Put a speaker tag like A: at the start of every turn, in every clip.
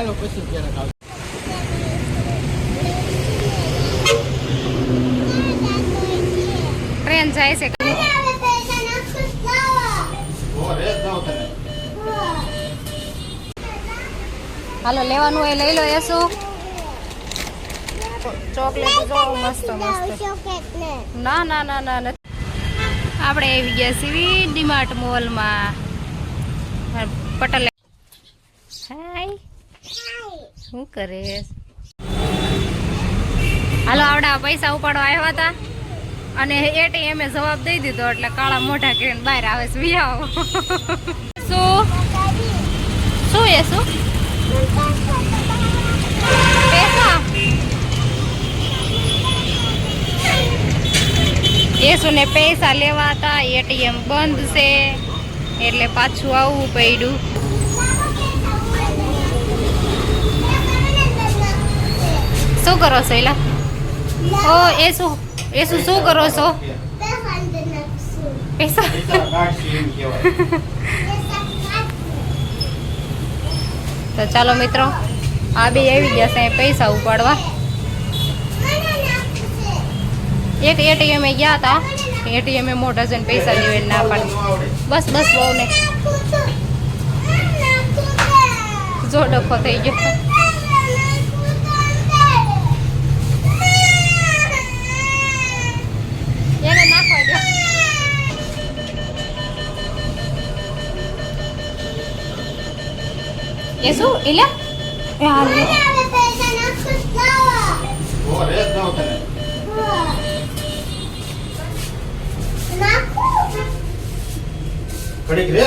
A: હાલો પછી ક્યારેક આવજો
B: ટ્રેન જાય છે. હાલો, લેવાનું હોય, લઈ લો એસું ચોકલેટ જો, મસ્ત મસ્ત. ના ના ના ના આપણે આવી ગયા સીવી ડીમાર્ટ મોલમાં. પટેલ. હાય શું કરે હાલો, આવડા પૈસા ઉપાડવા આવ્યા હતા. અને એટીએમે જવાબ દઈ દીધો, એટલે કાળા મોઢા કરીને બહાર આવે છે. વિયાવો શું? શું એ શું? યેસુને પૈસા લેવા હતા? એટીએમ બંધ છે. એટલે પાછું આવવું પડ્યું. શું કરો છો, એલા? ઓ, એ શું? એ શું શું કરો છો? પૈસા તો ચાલો મિત્રો, આ બે આવી ગયા છે પૈસા ઉપાડવા. એક એટીએમ એ ગયા હતા. એટીએમ એ મોટા જઈને પૈસા લેવા ના પાડી. બસ બસ બહુ ને જો ડખો થઈ ગયો. એ શું એટલે એ હાલ
A: ઘડીક રે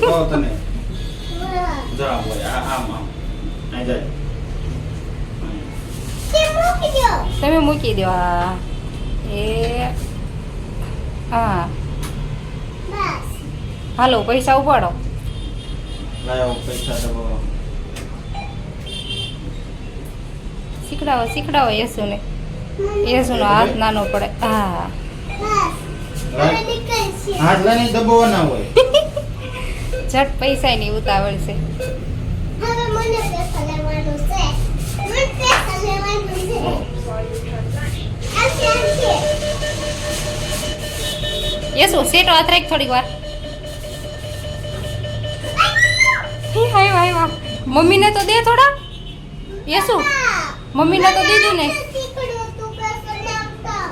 A: તો તને જરા બોય આ આમ આમ અહીં જાય
B: તમે મૂકી દો આ એ હા હાલો પૈસા ઉપાડો
A: લાયો પૈસા
B: શીખડાવો શીખડાવો યેસુને યેસુનો હાથ નાનો પડે. હા.
A: હાથ લઈને દબાવવાના હોય.
B: ઝટ પૈસા ની ઉતાવળ છે. યેસુ સીટો સેટો રાખ થોડીક વાર. મમ્મીને તો દે થોડા. યેસુ મમ્મીને તો દીધું ને.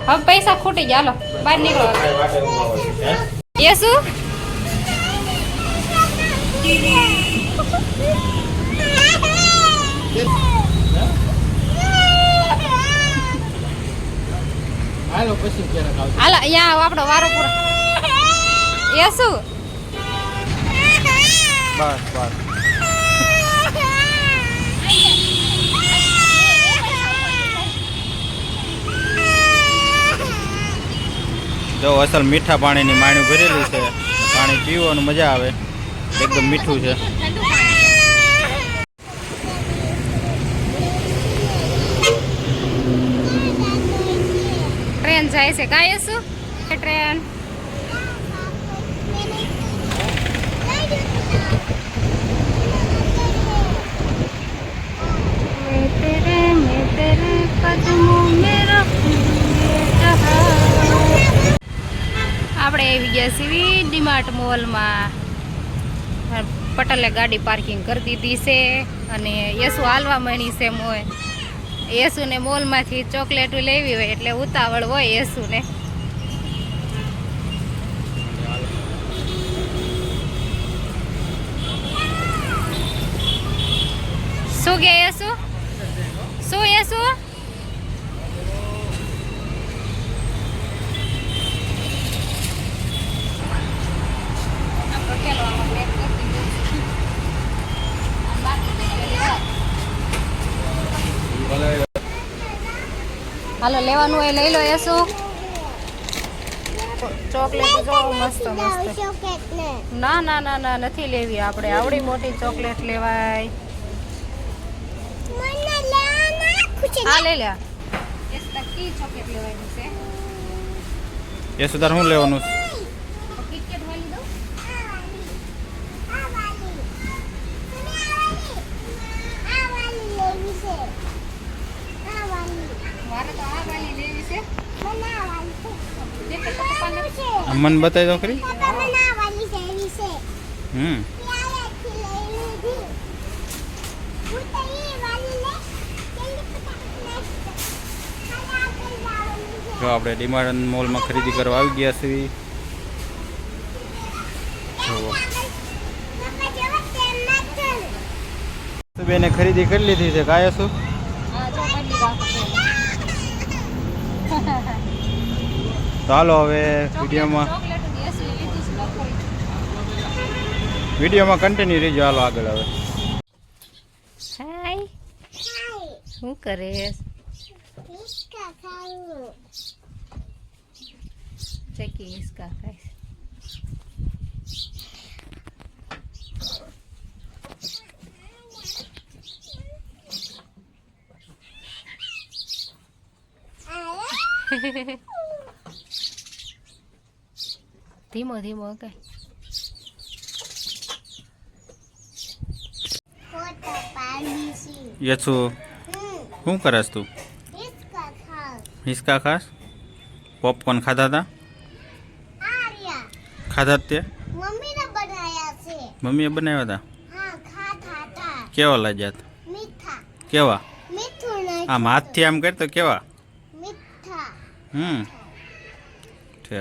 B: હવે પૈસા ખૂટી ગયા. હાલો બહાર નીકળો? યેસુ
A: હાલો પછી ક્યારેક આવજો.
B: હાલો અહીંયા આપણો વારો પૂરો. યેસુ
A: બસ બસ. જો અસલ મીઠા પાણીની માણ્યું ભરેલું છે, પાણી પીવાનું મજા આવે. એકદમ મીઠું છે.
B: ટ્રેન જાય છે. કાંઈ શું? ટ્રેન. मैं આપણે આવી ગયા છીએ ડીમાર્ટ મોલમાં. પટેલે ગાડી પાર્કિંગ કરી દીધી છે અને યસુ હાલવા મળી છે મોય યેસુને મોલમાંથી ચોકલેટ લેવી હોય એટલે ઉતાવળ હોય યસુને શું કે યેસુ શું યેસુ આપણો પેલો આમાં પેક કરી દીધો છે. આ બાકી છે પેલી વાર. હાલો લેવાનું હોય લઈ લો એસો ચોકલેટ જો મસ્ત મસ્ત ના ના ના ના નથી લેવી આપણે આવડી મોટી ચોકલેટ લેવાય હા લઈ લે છે
A: એ સુધાર શું લેવાનું
B: તો
A: next. બતાવી દો
C: કરી
A: હમ. જો આપણે ડીમાર્ટ મોલમાં ખરીદી કરવા આવી ગયા છીએ. બેને ખરીદી કરી લીધી છે. કાયા શું? હાલો હવે વિડીયોમાં વિડીયોમાં કન્ટિન્યુ રહીજો હાલો આગળ હવે.
B: હાય શું કરે. ચકી હિસકા ખાય
C: આલે.
B: ધીમો ધીમો
C: છે.
A: યસુ. શું કરસ તું. હિસકા ખાસ પોપકોર્ન ખાધા હતા
C: આર્યા.
A: ખાધા તે
C: મમ્મીને બનાયા છે
A: મમ્મીએ બનાવ્યા હતા
C: હા ખાધા હતા
A: કેવા લાગ્યા હતા
C: મીઠા
A: કેવા આમ હાથથી આમ કરતો કેવા
C: મીઠા
A: હમ છે